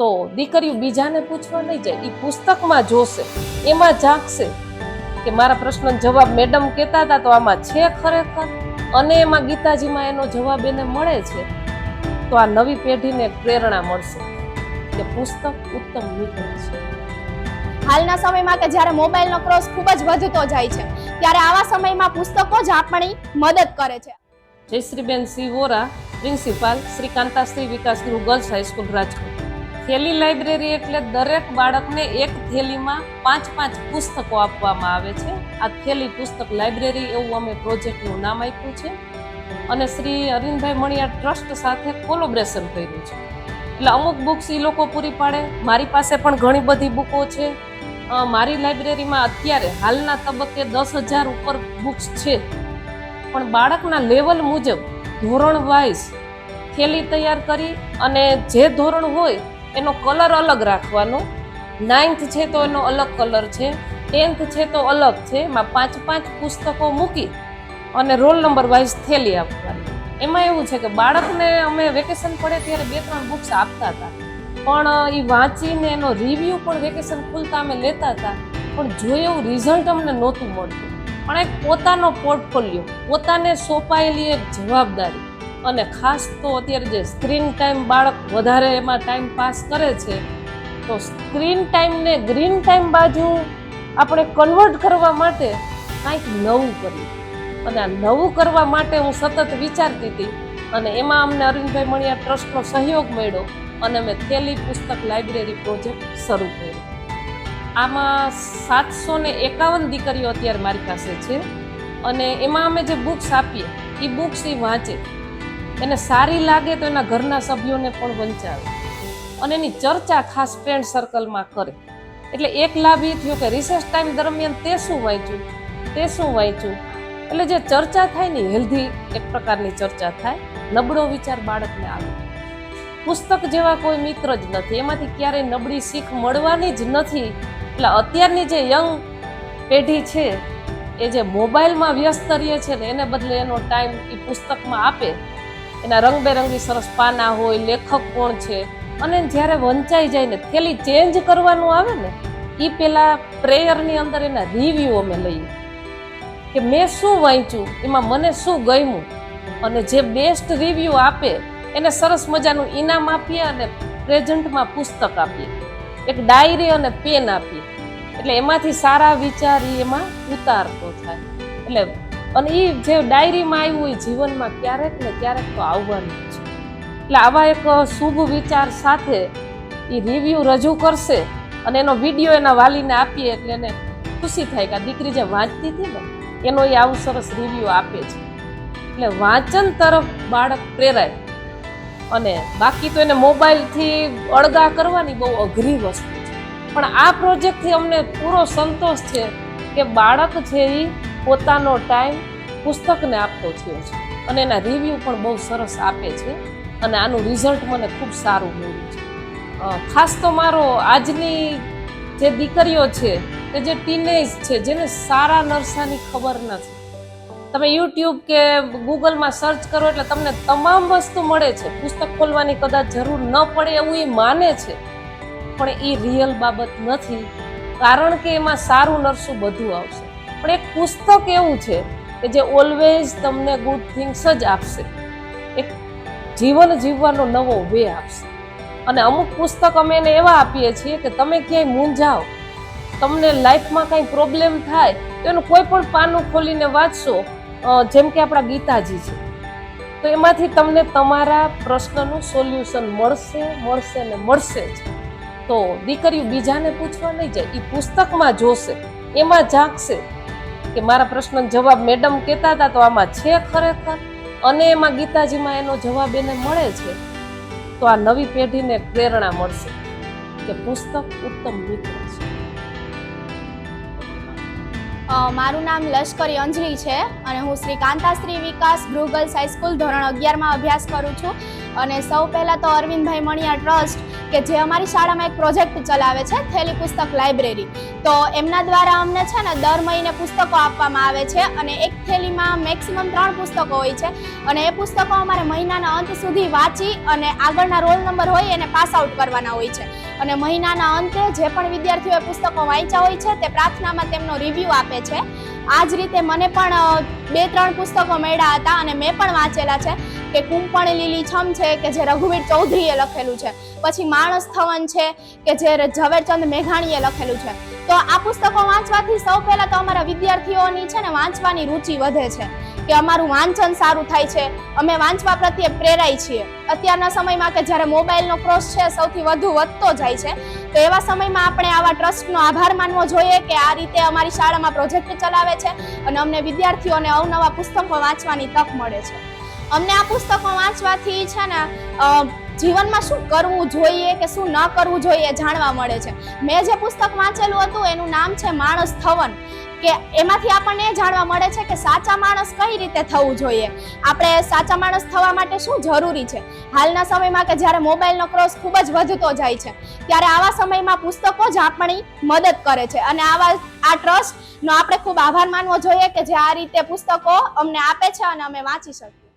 તો દીકરીઓ બીજાને પૂછવા નહીં જાય એ પુસ્તકમાં જોશે એમાં જાગશે કે મારા પ્રશ્નનો જવાબ મેડમ કહેતા હતા તો આમાં છે ખરેખર? અને એમાં ગીતાજીમાં એનો જવાબ એને મળે છે તો આ નવી પેઢીને પ્રેરણા મળશે કે પુસ્તક ઉત્તમ મિત્ર છે. હાલના સમયમાં કે જ્યારે મોબાઈલનો ક્રોસ ખૂબ જ વધતો જાય છે ત્યારે આવા સમયમાં પુસ્તકો જ આપણી મદદ કરે છે. જયશ્રીબેન Sinh Vora principal Shri Kantashri Vikas Gruh girls high school Rajkot. થેલી લાઇબ્રેરી એટલે દરેક બાળકને એક થેલીમાં પાંચ પાંચ પુસ્તકો આપવામાં આવે છે. આ થેલી પુસ્તક લાઇબ્રેરી એવું અમે પ્રોજેક્ટનું નામ આપ્યું છે અને શ્રી અરવિંદભાઈ મણિયા ટ્રસ્ટ સાથે કોલોબ્રેશન કર્યું છે. એટલે અમુક બુક્સ એ લોકો પૂરી પાડે. મારી પાસે પણ ઘણી બધી બુકો છે. મારી લાઇબ્રેરીમાં અત્યારે હાલના તબક્કે દસ હજાર ઉપર બુક્સ છે. પણ બાળકના લેવલ મુજબ ધોરણ વાઇઝ થેલી તૈયાર કરી અને જે ધોરણ હોય એનો કલર અલગ રાખવાનો. નાઇન્થ છે તો એનો અલગ કલર છે. ટેન્થ છે તો અલગ છે. એમાં પાંચ પાંચ પુસ્તકો મૂકી અને રોલ નંબર વાઇઝ થેલી આપવાની. એમાં એવું છે કે બાળકને અમે વેકેશન પડે ત્યારે બે ત્રણ બુક્સ આપતા હતા. પણ એ વાંચીને એનો રિવ્યૂ પણ વેકેશન ખુલતા અમે લેતા હતા. પણ જોઈએ એવું રિઝલ્ટ અમને નહોતું મળતું. પણ એક પોતાનો પોર્ટફોલિયો પોતાને સોંપાયેલી એક જવાબદારી. અને ખાસ તો અત્યારે જે સ્ક્રીન ટાઈમ બાળક વધારે એમાં ટાઈમ પાસ કરે છે, તો સ્ક્રીન ટાઈમને ગ્રીન ટાઈમ બાજુ આપણે કન્વર્ટ કરવા માટે કાંઈક નવું કર્યું. અને આ નવું કરવા માટે હું સતત વિચારતી હતી અને એમાં અમને અરવિંદભાઈ મણિયા ટ્રસ્ટનો સહયોગ મળ્યો અને મેં થેલી પુસ્તક લાઇબ્રેરી પ્રોજેક્ટ શરૂ કર્યો. આમાં સાતસો ને એકાવન દીકરીઓ અત્યારે મારી પાસે છે અને એમાં અમે જે બુક્સ આપીએ એ બુક્સ એ વાંચે. એને સારી લાગે તો એના ઘરના સભ્યોને પણ વંચાવે. અને એની ચર્ચા ખાસ ફ્રેન્ડ સર્કલમાં કરે. એટલે એક લાભ એ થયો કે રિસેસ ટાઈમ દરમિયાન તે શું વાંચ્યું? તે શું વાંચ્યું? એટલે જે ચર્ચા થાય ને હેલ્ધી એક પ્રકારની ચર્ચા થાય. નબળો વિચાર બાળકને આવે. પુસ્તક જેવા કોઈ મિત્ર જ નથી. એમાંથી ક્યારેય નબળી શીખ મળવાની જ નથી. એટલે અત્યારની જે યંગ પેઢી છે, એ જે મોબાઈલમાં વ્યસ્ત રહીએ છે ને, એને બદલે એનો ટાઈમ એ પુસ્તકમાં આપે. એના રંગબેરંગી સરસ પાના હોય, લેખક કોણ છે? અને જ્યારે વંચાઈ જાય ને, થેલી ચેન્જ કરવાનું આવે ને એ પેલા પ્રેયરની અંદર એના રિવ્યૂ અમે લઈએ. કે મેં શું વાંચ્યું? એમાં મને શું ગમ્યું? અને જે બેસ્ટ રિવ્યૂ આપે, એને સરસ મજાનું ઇનામ આપીએ અને પ્રેઝન્ટમાં પુસ્તક આપીએ. એક ડાયરી અને પેન આપીએ. એટલે એમાંથી સારા વિચાર એમાં ઉતારતો થાય. એટલે અને એ જે ડાયરીમાં આવ્યું એ જીવનમાં ક્યારેક ને ક્યારેક તો આવવાનું છે. એટલે આવા એક શુભ વિચાર સાથે એ રિવ્યૂ રજૂ કરશે અને એનો વીડિયો એના વાલીને આપીએ એટલે એને ખુશી થાય કે આ દીકરી જે વાંચતી હતી ને, એનો એ આવું સરસ રિવ્યૂ આપે છે. એટલે વાંચન તરફ બાળક પ્રેરાય અને બાકી તો એને મોબાઈલથી અળગા કરવાની બહુ અઘરી વસ્તુ છે. પણ આ પ્રોજેક્ટથી અમને પૂરો સંતોષ છે કે બાળક છે એ પોતાનો ટાઈમ પુસ્તકને આપતો થયો છે. અને એના રિવ્યૂ પણ બહુ સરસ આપે છે અને આનું રિઝલ્ટ મને ખૂબ સારું મળ્યું છે. ખાસ તો મારો આજની જે દીકરીઓ છે કે જે ટીનેજ છે, જેને સારા નરસાની ખબર નથી. તમે યુટ્યુબ કે ગૂગલમાં સર્ચ કરો એટલે તમને તમામ વસ્તુ મળે છે. પુસ્તક ખોલવાની કદાચ જરૂર ન પડે એવું એ માને છે, પણ એ રિયલ બાબત નથી. કારણ કે એમાં સારું નરસું બધું આવશે. પણ એક પુસ્તક એવું છે કે જે ઓલવેઝ તમને ગુડ થિંગ્સ જ આપશે. એક જીવન જીવવાનો નવો વે આપશે. અને અમુક પુસ્તક અમે એને એવા આપીએ છીએ કે તમે ક્યાંય મૂંઝાઓ, તમને લાઈફમાં કંઈ પ્રોબ્લેમ થાય, તો એનું કોઈ પણ પાનું ખોલીને વાંચશો જેમ કે આપણા ગીતાજી છે. તો એમાંથી તમને તમારા પ્રશ્નનું સોલ્યુશન મળશે મળશે ને મળશે જ. તો દીકરીઓ બીજાને પૂછવા નહીં જાય એ પુસ્તકમાં જોશે, એમાં ઝાંકશે કે મારા પ્રશ્નનો જવાબ મેડમ કહેતા હતા, તો આમાં છે ખરેખર? અને એમાં ગીતાજીમાં એનો જવાબ એને મળે છે? તો આ નવી પેઢીને પ્રેરણા મળશે કે પુસ્તક ઉત્તમ મિત્ર છે. મારું નામ લશ્કરી અંજલિ છે અને હું શ્રી કાંતાશ્રી વિકાસ ગૃહ ગર્લ્સ હાઈસ્કૂલ ધોરણ અગિયારમાં અભ્યાસ કરું છું. અને સૌ પહેલાં તો અરવિંદભાઈ મણિયા ટ્રસ્ટ કે જે અમારી શાળામાં એક પ્રોજેક્ટ ચલાવે છે, થેલી પુસ્તક લાઇબ્રેરી. તો એમના દ્વારા અમને છે ને દર મહિને પુસ્તકો આપવામાં આવે છે અને એક થેલીમાં મેક્સિમમ ત્રણ પુસ્તકો હોય છે. અને એ પુસ્તકો અમારે મહિનાના અંત સુધી વાંચી અને આગળના રોલ નંબર હોય એને પાસ આઉટ કરવાના હોય છે. અને મહિનાના અંતે જે પણ વિદ્યાર્થીઓએ પુસ્તકો વાંચ્યા હોય છે, તે પ્રાર્થનામાં તેમનો રિવ્યૂ આપે છે. આ જ રીતે મને પણ બે, ત્રણ પુસ્તકો મળ્યા હતા અને મેં પણ વાંચેલા છે કે કુંપણ લીલી છમ છે કે જે રઘુવીર ચૌધરીએ લખેલું છે. પછી માણસ થવન છે કે જે ઝવેરચંદ મેઘાણીએ લખેલું છે. તો આ પુસ્તકો વાંચવાથી સૌ પહેલા તો અમારા વિદ્યાર્થીઓની છે ને વાંચવાની રુચિ વધે છે કે અમારું વાંચન સારું થાય છે. અમે વાંચવા પ્રત્યે પ્રેરાય છીએ. અત્યારના સમયમાં કે જ્યારે મોબાઈલનો ક્રોસ છે, સૌથી વધુ વધતો જાય છે. તો એવા સમયમાં આપણે આવા ટ્રસ્ટનો આભાર માનવો જોઈએ કે આ રીતે અમારી શાળામાં પ્રોજેક્ટ ચલાવે છે અને અમને વિદ્યાર્થીઓને અવનવા પુસ્તકો વાંચવાની તક મળે છે. અમને આ પુસ્તકો વાંચવાથી છે ને જીવનમાં શું કરવું જોઈએ કે શું ન કરવું જોઈએ જાણવા મળે છે. મેં જે પુસ્તક વાંચેલું હતું એનું નામ છે માણસ થવન, કે એમાંથી આપણને એ જાણવા મળે છે કે સાચા માણસ કઈ રીતે થવું જોઈએ. આપણે સાચા માણસ થવા માટે શું જરૂરી છે? હાલના સમયમાં કે જ્યારે મોબાઈલનો ક્રોસ ખૂબ જ વધતો જાય છે, ત્યારે આવા સમયમાં પુસ્તકો જ આપણી મદદ કરે છે. અને આવા આ ટ્રસ્ટનો આપણે ખૂબ આભાર માનવો જોઈએ કે જે આ રીતે પુસ્તકો અમને આપે છે અને અમે વાંચી શકીએ.